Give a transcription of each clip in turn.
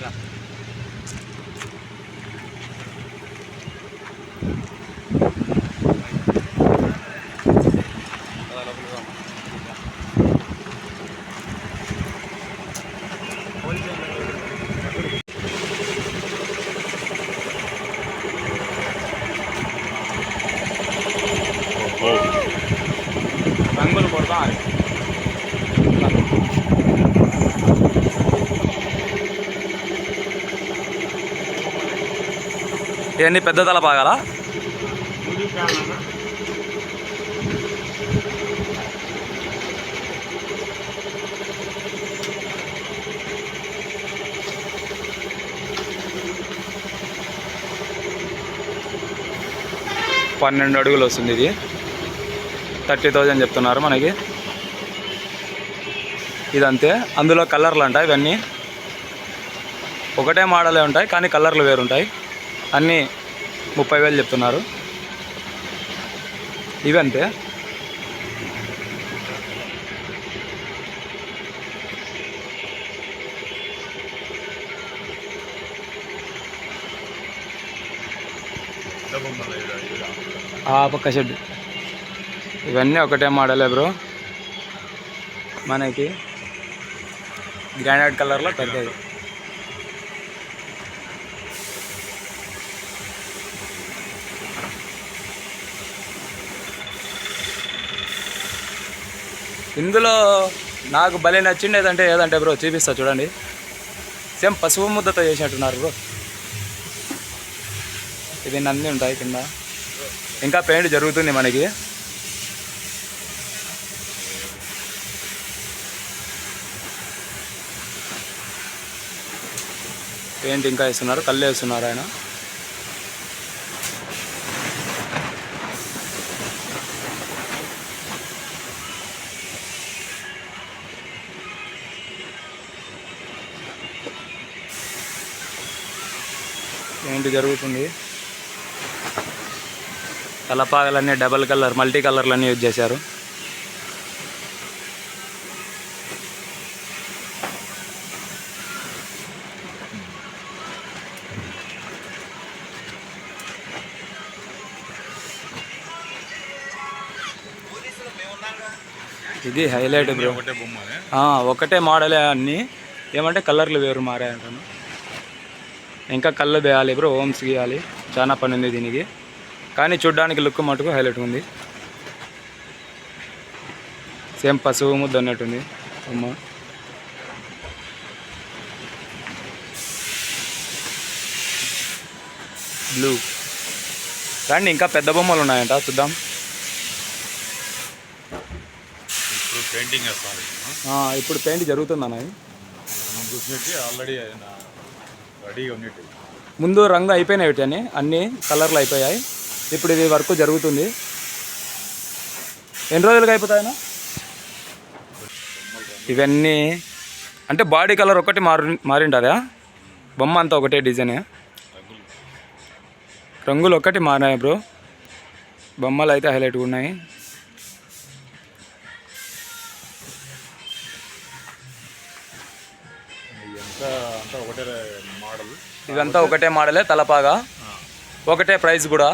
Yeah. రంగులు కొడతా ఇవన్నీ పెద్ద తల పాగాలా? పన్నెండు అడుగులు వస్తుంది ఇది. థర్టీ థౌజండ్ చెప్తున్నారు మనకి. ఇదంతే. అందులో కలర్లు అంటాయి ఇవన్నీ. ఒకటే మోడలే ఉంటాయి కానీ కలర్లు వేరుంటాయి. అన్నీ ముప్పై వేలు చెప్తున్నారు. ఇవి ఆ పక్క షెడ్. ఇవన్నీ ఒకటే మోడలే బ్రో. మనకి గ్రానైట్ కలర్లో పెద్దది. ఇందులో నాకు భలే నచ్చింది ఏదంటే ఏదంటే బ్రో చూపిస్తా చూడండి. సేమ్ పసుపు ముద్దతో చేసినట్టున్నారు బ్రో. ఇది నంది ఉంటాయి కింద. ఇంకా పెయింట్ జరుగుతుంది మనకి. పెయింట్ ఇంకా వేస్తున్నారు కళ్ళు వేస్తున్నారు ఆయన. పెయింట్ జరుగుతుంది. తలపాగలన్నీ డబల్ కలర్ మల్టీ కలర్లన్నీ యూజ్ చేశారు. ఇది హైలైట్ బ్రో ఒకటే మోడలే అన్నీ. ఏమంటే కలర్లు వేరు మారాయంటాను ఇంకా కళ్ళు వేయాలి బ్రో హోమ్స్ గీయాలి. చాలా పని ఉంది దీనికి. కానీ చూడ్డానికి లుక్ మటుకు హైలైట్ ఉంది. సేమ్ పసుపు ముద్ద అన్నట్టుంది. అమ్మ. బ్లూ కానీ ఇంకా పెద్ద బొమ్మలు ఉన్నాయంట చూద్దాం. ఇప్పుడు పెయింటింగ్ ఇప్పుడు పెయింట్ జరుగుతుంది అన్నది మనం చూసినట్టు ఆల్రెడీ రెడీగా ఉన్నట్టు ముందు రంగు అయిపోయినాయి వీటి అని అన్ని కలర్లు అయిపోయాయి. ఇప్పుడు ఇది వర్క్ జరుగుతుంది. ఎన్ని రోజులుగా అయిపోతాయనా ఇవన్నీ అంటే బాడీ కలర్ ఒకటి మారి మారింటుందా బొమ్మ అంతా ఒకటే డిజైన్. రంగులు ఒక్కటి మారినాయి బ్రో. బొమ్మలు అయితే హైలైట్గా ఉన్నాయి. ఎంత అంతా ఒకటే మోడల్ ఇదంతా ఒకటే మోడలే తలపాగా. ఒకటే ప్రైస్ కూడా.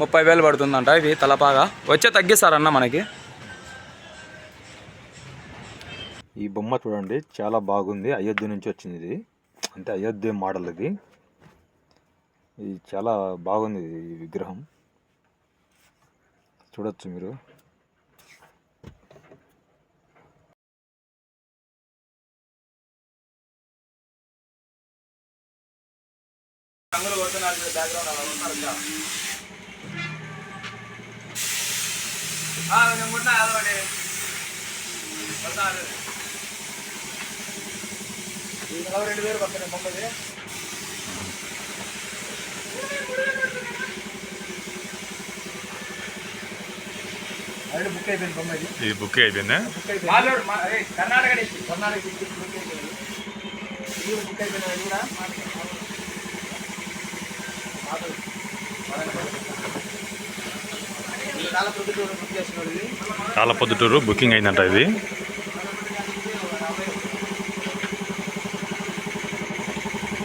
ముప్పై వేలు పడుతుందంట ఇవి తలపాగా. వచ్చే తగ్గిస్తారన్న మనకి. ఈ బొమ్మ చూడండి చాలా బాగుంది. అయోధ్య నుంచి వచ్చింది ఇది. అంటే అయోధ్య మోడల్ ఇది. ఇది చాలా బాగుంది ఈ విగ్రహం. చూడొచ్చు మీరు. రెండు వేలు పక్కన బొమ్మది ఆల్రెడీ బుక్ అయిపోయింది బొమ్మ ఇది ఇది బుక్ అయిపోయిందా బుక్ అయిపోయింది మాలోడు మా- ఏ, కర్ణాటక నుంచి కర్ణాటక డిస్ట్రిక్ట్ బుక్ అయిపోయింది ఇది కూడా బుక్ అయిపోయింది అది చాలా బుక్ పొద్దుటూరు బుకింగ్ అయిందంట ఇది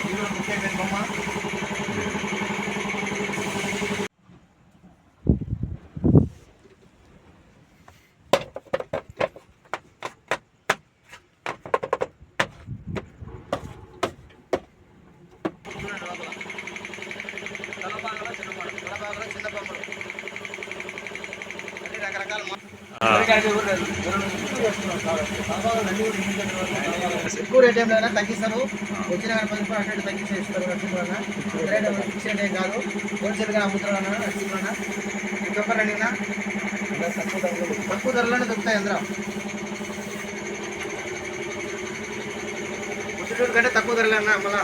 కూడా బుక్ అయిపోయింది బొమ్మ చిన్న బొమ్మలు అన్ని రకరకాల మా- ఎక్కువ రేట్ ఏం లేదా తగ్గిస్తారు. వచ్చిన కానీ పది రూపాయలు అటు తగ్గించి ఇస్తారు నరసింహన్న రేట్ ఫిక్స్ రేట్ ఏం కాదు. హోల్సేల్గా అమ్ముతున్నాడు నరసింహన్న ఈ అడిగినా తక్కువ ధరలోనే దొరుకుతాయి అందరూ. కంటే తక్కువ ధరలే అన్న మళ్ళీ.